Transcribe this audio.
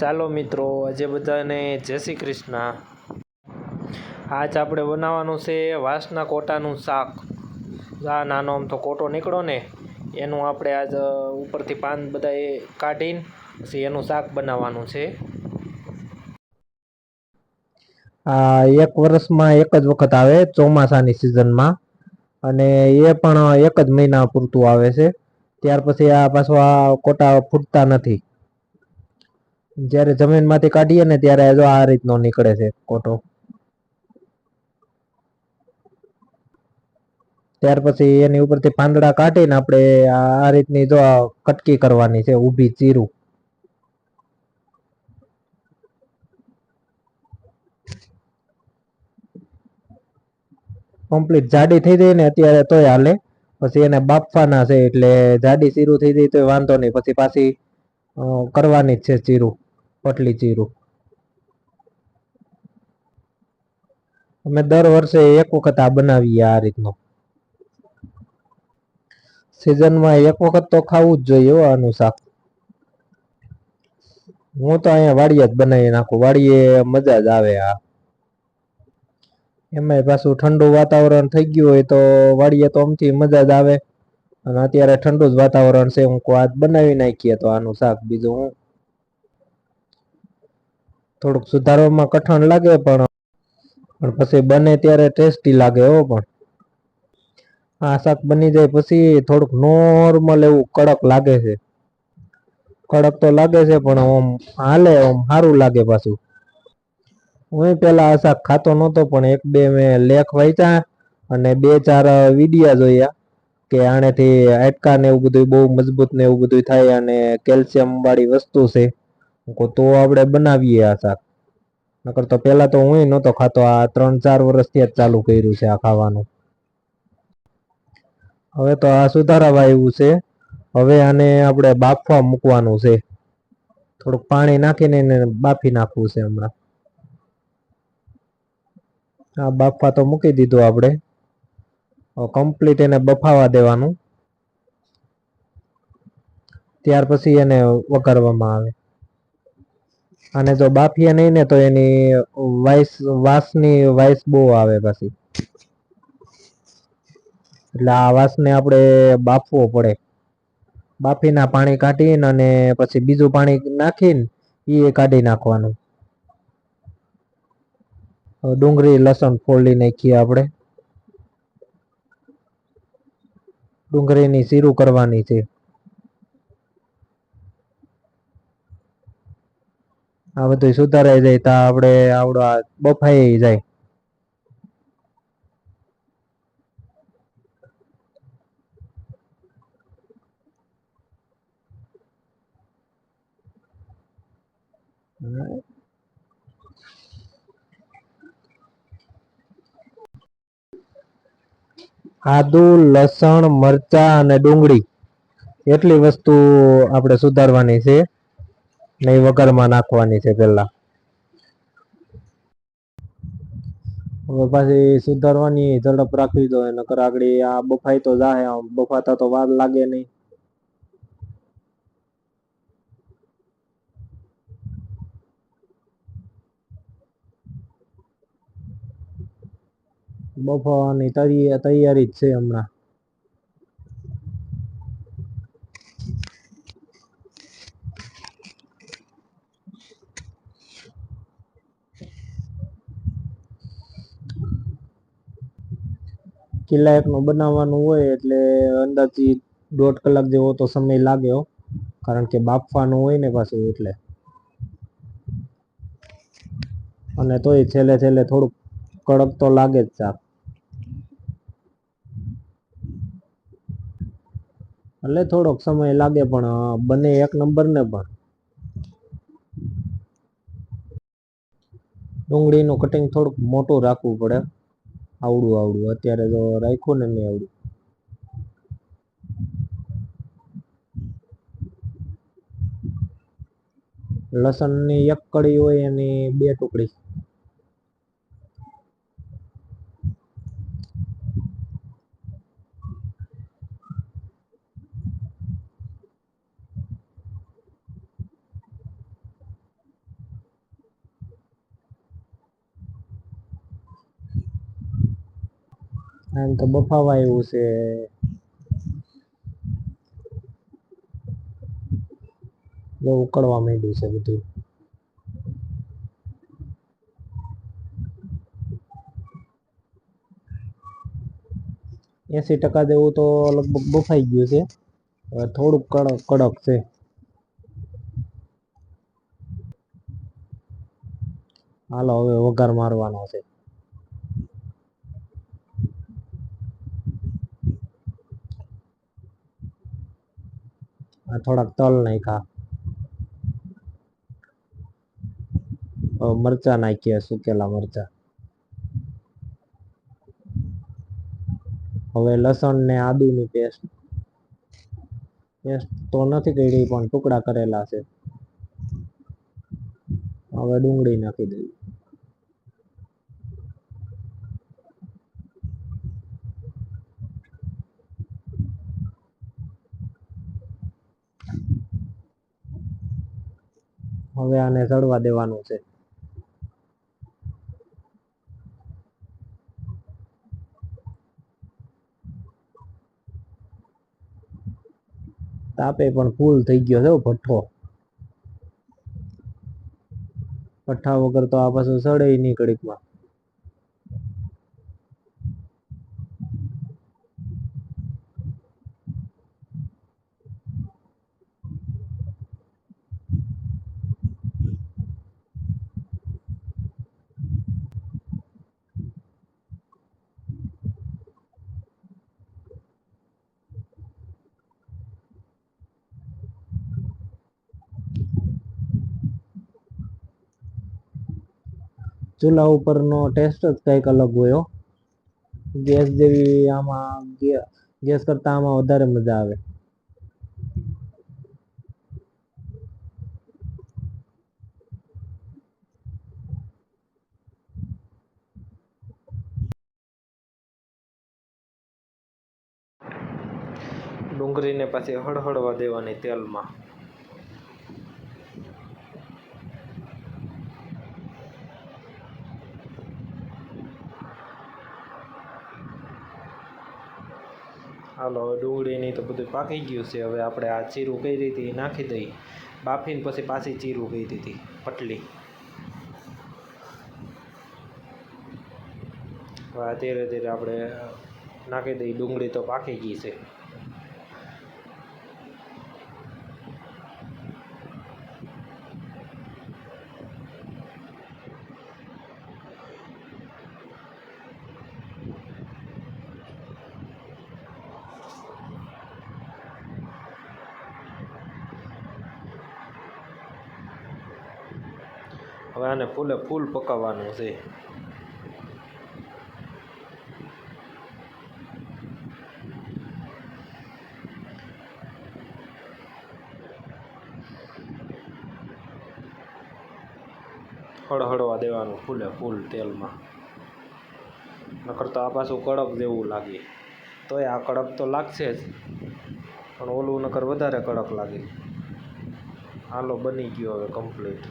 ચાલો મિત્રો, આજે બધાને જય શ્રી કૃષ્ણ. આજ આપણે બનાવવાનું છે વાંસના કોટાનું શાક. આ નાનો આમ તો કોટો નીકળો ને, એનું આપણે આજ ઉપરથી પાન બધા એ કાઢીને, પછી એનું શાક બનાવવાનું છે. આ, એક વર્ષમાં એક જ વખત આવે ચોમાસાની સિઝનમાં, અને એ પણ એક જ મહિના પૂરતું આવે છે. ત્યાર પછી આ પાછો આ કોટા ફૂટતા નથી. જ્યારે જમીનમાંથી કાઢીએ ને ત્યારે જો આ રીતનો નીકળે છે કોટો. ત્યાર પછી એની ઉપરથી પાંદડા કાઢીને આપણે આ રીતની જો કટકી કરવાની છે, ઊભી ચીરું. કમ્પ્લીટ જાડી થઈ જાય ને અત્યારે તોય હાલે. પછી એને બાફવાના છે એટલે જાડી ચીરું થઈ જાય તોય વાંધો નહીં. પછી પાછી કરવાની જ છે ચીરું. પટલી ચીરું. અમે દર વર્ષે એક વખત આ બનાવીએ આ રીતનું. સિઝનમાં એક વખત તો ખાવું જ જોઈએ આનું શાક. હું તો અહીંયા વાડીએ જ બનાવી નાખું. વાડીએ મજા જ આવે આ. એમાંય પાછું ઠંડુ વાતાવરણ થઈ ગયું હોય તો વાડીએ તો આમથી મજા જ આવે. અને અત્યારે ઠંડુ જ વાતાવરણ છે. હું આજ બનાવી નાખીએ તો આનું શાક બીજું હું થોડુંક સુધારવામાં કઠણ લાગે પણ પણ પછી બને ત્યારે ટેસ્ટી લાગે હો પણ. આ શાક બની જાય પછી થોડુંક નોર્મલ એવું કડક લાગે છે. કડક તો લાગે છે પણ આમ હાલે, આમ સારું લાગે પાછું. હું પેલા આ શાક ખાતો નહોતો પણ એક બે મેં લેખ વાંચ્યા અને બે ચાર વિડિયા જોયા કે આનેથી હાડકા ને એવું બધું બહુ મજબૂત ને એવું બધું થાય અને કેલ્શિયમ વાળી વસ્તુ છે. તો આપણે બનાવીએ આ શાક. નકર તો પેલા તો હું નહોતો ખાતો, આ ત્રણ ચાર વર્ષથી જ ચાલુ કર્યું છે આ ખાવાનું. હવે તો આ સુધારાવા આવ્યું છે. હવે આને આપણે બાફવા મૂકવાનું છે. થોડુંક પાણી નાખીને એને બાફી નાખવું છે હમણાં. આ બાફવા તો મૂકી દીધું આપણે. કમ્પ્લીટ એને બફાવા દેવાનું. ત્યાર પછી એને વઘારવામાં આવે. અને જો બાફીએ નહીં ને તો એની વાઇસ, વાસની વાઇસ બહુ આવે પછી. એટલે આ વાસને આપણે બાફવો પડે. બાફીના પાણી કાઢીને અને પછી બીજું પાણી નાખીને એ કાઢી નાખવાનું. ડુંગળી, લસણ ફોલી નાખીએ આપણે. ડુંગળીની સીરું કરવાની છે. આ બધું સુધારાઈ જાય તો આપણે આવડો આ બફાઈ જાય. આદુ, લસણ, મરચા અને ડુંગળી. એટલી વસ્તુ આપણે સુધારવાની છે. ને વગર વઘારમાં નાખવાની છે પેલા. હવે પાછી સુધારવાની ઝડપ રાખવી જોઈએ, નકર આગળ આ બફાઈ તો જાહે, આમ બફાતા તો વાર લાગે નહીં. બફાવાની તૈયારી જ છે હમણાં. કિલ્લા એકનું બનાવવાનું હોય એટલે અંદાજથી દોઢ કલાક જેવો તો સમય લાગે કારણ કે બાફવાનું હોય ને પાછું એટલે. અને તોય છેલ્લે છેલ્લે થોડુંક કડક તો લાગે જ શાક એટલે થોડોક સમય લાગે પણ બને એક નંબર ને પણ. ડુંગળીનું કટિંગ થોડુંક મોટું રાખવું પડે. આવડું આવડું. અત્યારે તો રાખ્યું ને મેં આવડું. લસણની એક કળી હોય એની બે ટુકડી. એમ તો બફાવા એવું છે. જો ઉકળવા માંડ્યું છે બધું. એસી ટકા જેવું તો લગભગ બફાઈ ગયું છે. હવે થોડુંક કડક કડક છે. હાલો, હવે વઘાર મારવાનો છે. થોડાક તલ નાખ્યા. મરચા નાખીએ સુકેલા મરચા. હવે લસણ ને આદુની પેસ્ટ. પેસ્ટ તો નથી કરી, પણ ટુકડા કરેલા છે. હવે ડુંગળી નાખી દઈએ. હવે આને ચડવા દેવાનું છે. તાપે પણ ફૂલ થઈ ગયો છે ભઠ્ઠો. ભઠ્ઠા વગર તો આ પાછું સડે નહીં કડીકમાં. ચૂલા ઉપરનો ટેસ્ટ જ કંઈક અલગ હોય ગેસ જેવી આમાં, ગેસ કરતાં આમાં વધારે મજા આવે. ડુંગળીને પાછી હળહળવા દેવાની તેલમાં. હાલો હવે ડુંગળીની તો બધું પાકી ગયું છે. હવે આપણે આ ચીરું કઈ રીતે નાખી દઈ બાફીને પછી પાછી ચીરું કહી દીધી પટલી. હવે ધીરે ધીરે આપણે નાખી દઈએ. ડુંગળી તો પાકી ગઈ છે. હવે આને ફૂલે ફૂલ પકાવવાનું છે. હળહળવા દેવાનું ફૂલે ફૂલ તેલમાં. નકર તો આ પાછું કડક જેવું લાગે. તોય આ કડક તો લાગશે જ. પણ ઓલું નકર વધારે કડક લાગે. હાલો બની ગયો હવે કમ્પ્લીટ